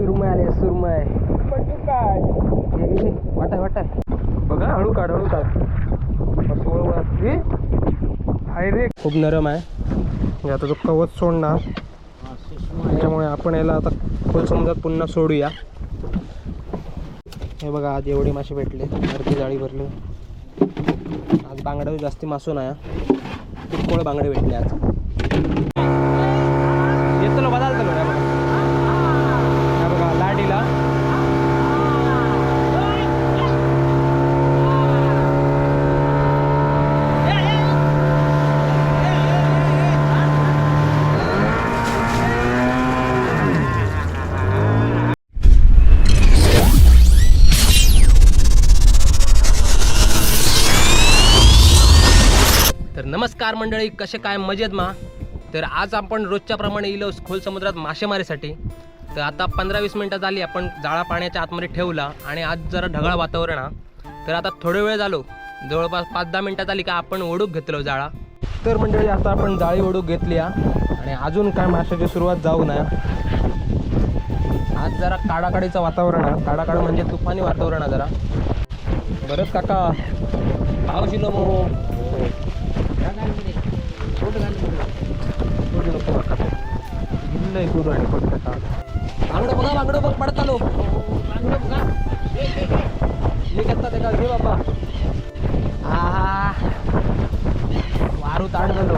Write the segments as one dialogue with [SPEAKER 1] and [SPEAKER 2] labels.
[SPEAKER 1] सुरमय आले सुरमय. वाटाय वाटाय. बघा हळू काढ हळू काढ. रे. खूप नरम आहे. आता तो कवच सोडणार. त्याच्यामुळे आपण याला आता खोल समुद्रात पुन्हा सोडूया. हे बघा आज एवढे मासे भेटले. अर्धी जाळी भरली. आज बांगडा जास्ती मासू नाही किरकोळ बांगडे भेटले आज येतो बदल चलो या बघा या बघा लाडीला तर नमस्कार मंडळी कसे काय मजेत मा? तर आज आपण रोजच्या प्रमाणे इलो खोल समुद्रात मासेमारीसाठी. तर आता पंधरा वीस मिनटं झाली आपण जाळा पाण्याच्या आतमध्ये ठेवला आणि आज जरा ढगाळ वातावरण हा तर आता थोडे वेळ झालो जवळपास पाच दहा मिनटात आली का आपण ओढूक घेतलो जाळा. तर मंडळी आता आपण जाळी ओढूक घेतली आणि अजून काय माशाची सुरुवात जाऊ नये. आज जरा काडाकाडीचं वातावरण आहे. काडाकाड म्हणजे तुफानी वातावरण आहे जरा. बरंच काका. पाऊस इलो मग बांगडं बघा बांगडं बघ पडत आलो मी घेतला ते का घे बाबा आ वारू ताण झालो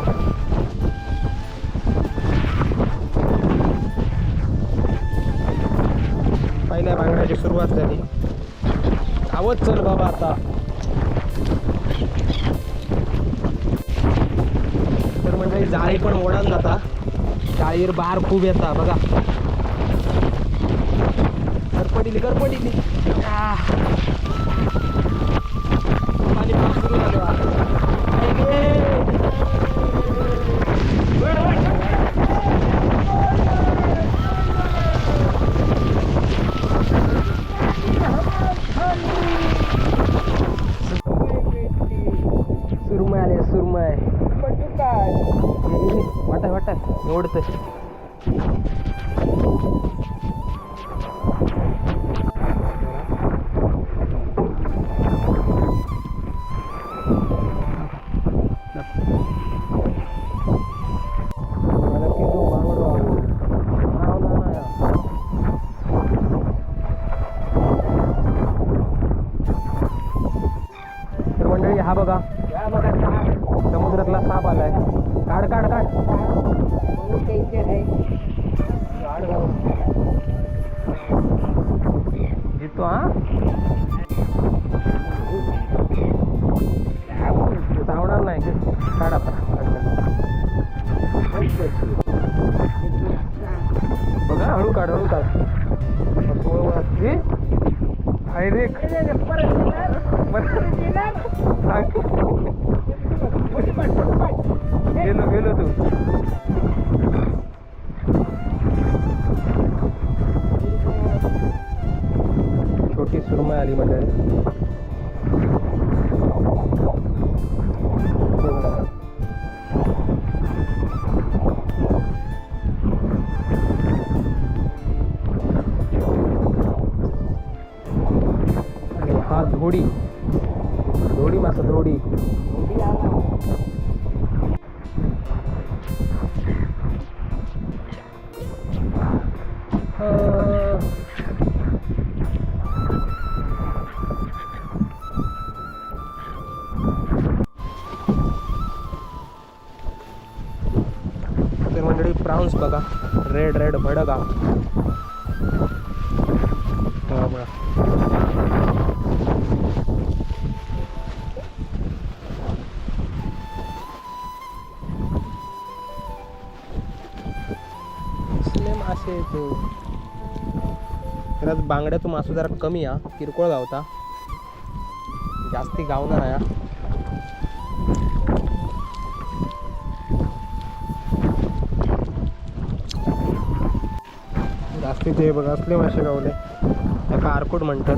[SPEAKER 1] पहिल्या बांगड्याची सुरुवात झाली आवत चल बाबा आता. तर जाळी पण ओढान जाता. जाळीवर बार खूप येता बघा. गरपडिली गरपडिली आह. पाणी पाऊस सुरू झालो. वाटाय धावणार नाही काढ ते मंडळी प्राऊन्स बघा. रेड रेड भडगा. खरंच बांगड्याचं मासू जरा कमी हा किरकोळ गावता जास्ती गावणार नाही हा. जास्ती ते बघा असले मासे गावले. त्या कारकोट म्हणतात.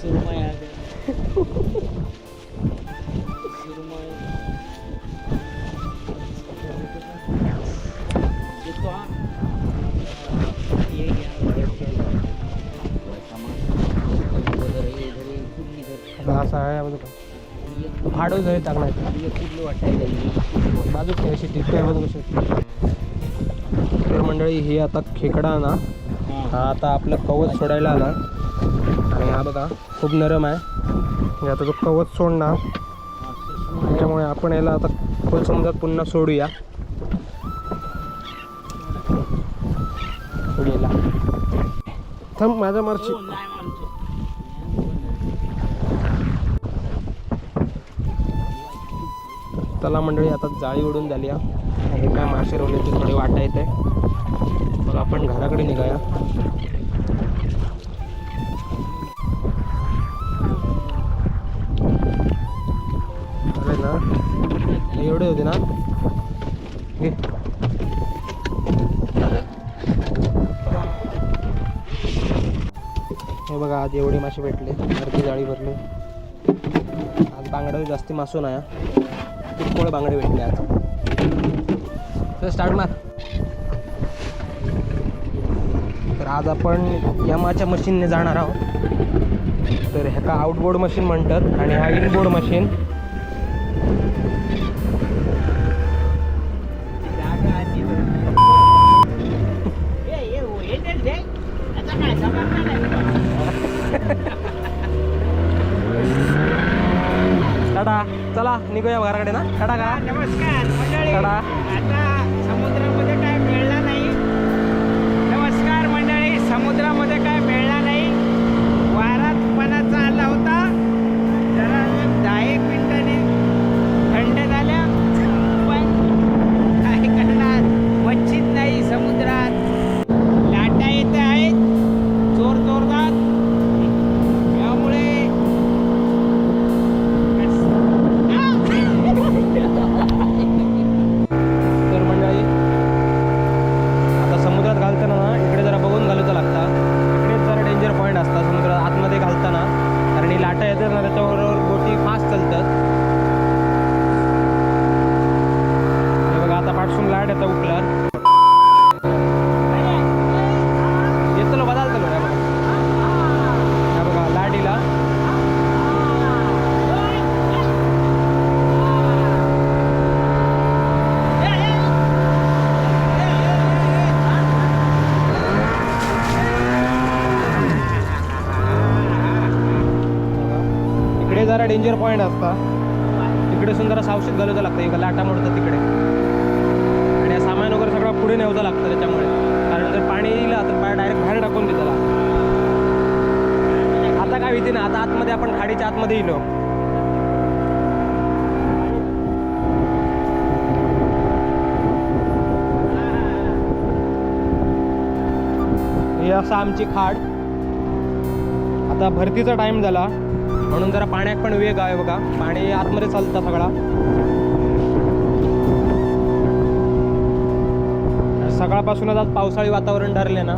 [SPEAKER 2] सुरमई आ गया सुरमई देखो हाँ ये क्या उधर है इधर
[SPEAKER 1] आहे बाजू फाडून जाईल चांगला आहे
[SPEAKER 2] ये वाटायला
[SPEAKER 1] बाजू कशी मंडळी ही आता खेकडा ना हा आता आपलं कवच सोडायला आला आणि हा बघा खूप नरम आहे. म्हणजे आता तो कवच सोडणार त्याच्यामुळे आपण याला आता खोल समजा पुन्हा सोडूया. गेला. थांब माझा मार्ची
[SPEAKER 2] नाही
[SPEAKER 1] मंडळी आता जाळी उडून झाली हे काय मासे रोलीचे थोडे वाटा येते. मग आपण घराकडे निघाया. ना एवढे होते ना. घे. हे बघा आज एवढे मासे भेटले. अर्धी जाळी भरली. आज बांगडा जास्ती मासू नाही हा. बांगडे भेटले आज. तर स्टार्ट मार. आज आपण यमाच्या मशीनने जाणार आहोत. तर ह्याका आउटबोर्ड मशीन म्हणतात आणि हा इनबोर्ड मशीन टाटा चला निघूया घराकडे ना. टाटा का?
[SPEAKER 2] नमस्कार
[SPEAKER 1] टाटा.
[SPEAKER 2] समुद्रामध्ये काय मिळणार नाही नमस्कार मंडळी समुद्रामध्ये काय मिळणार नाही वारात पणाचा आला होता जरा दहा एक मिनिटाने थंड झाल्या पण काय करणार मच्छीच नाही समुद्रात लाटा येत आहेत जोर जोरदार त्यामुळे
[SPEAKER 1] तर मंडळी आता समुद्रात घालताना ना इकडे जरा बघून घालूचं लागतं इकडेच जरा डेंजर पॉईंट असतात समुद्रात आतमध्ये घालताना कारण ही लाटा येतात ना त्याच्याबरोबर बोटी फास्ट चालतात हे बघा आता पाठसून लाट येतं उठल्यावर येतलो बदलतलो हे बघा हे बघा लाटीला इकडे जरा डेंजर पॉईंट असता. तिकडे सुंदर जरा सावशीत घालूचं लागतं. इकडे लाटा मोडतात तिकडे. आणि या सामान वगैरे सगळं पुढे नेवचं लागतं त्याच्यामुळे. कारण जर पाणी येईल तर पाय डायरेक्ट बाहेर टाकून दे त्याला आता काय भीती ना आता आतमध्ये आपण खाडीच्या आतमध्ये येलो. ही असं आमची खाड. आता भरतीचा टाइम झाला. म्हणून जरा पाण्यात पण वेग आहे बघा. पाणी आतमध्ये चालतं सगळा. सकाळपासूनच आज पावसाळी वातावरण ठरले ना.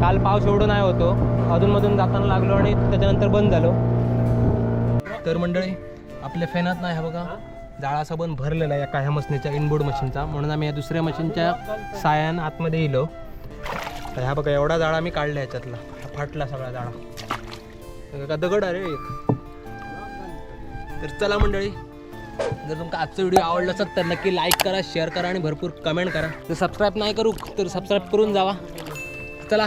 [SPEAKER 1] काल पाऊस एवढं नाही होतो. अधूनमधून जाताना लागलो आणि त्याच्यानंतर बंद झालो. तर मंडळी आपल्या फॅनात नाही बघा. जाळा असा बंद भरलेला आहे एका ह्या मशीनच्या इनबोर्ड मशीनचा. म्हणून आम्ही या दुसऱ्या मशीनच्या सायान आतमध्ये येलो. तर ह्या बघा एवढा जाळा मी काढला ह्याच्यातला. फाटला सगळा जाळा. का दगड अरे एक. तर चला मंडळी जर तुमका आजचा व्हिडिओ आवडला असेल तर नक्की लाईक करा शेअर करा आणि भरपूर कमेंट करा. जर सबस्क्राईब नाही करू तर सबस्क्राईब करून जावा. चला.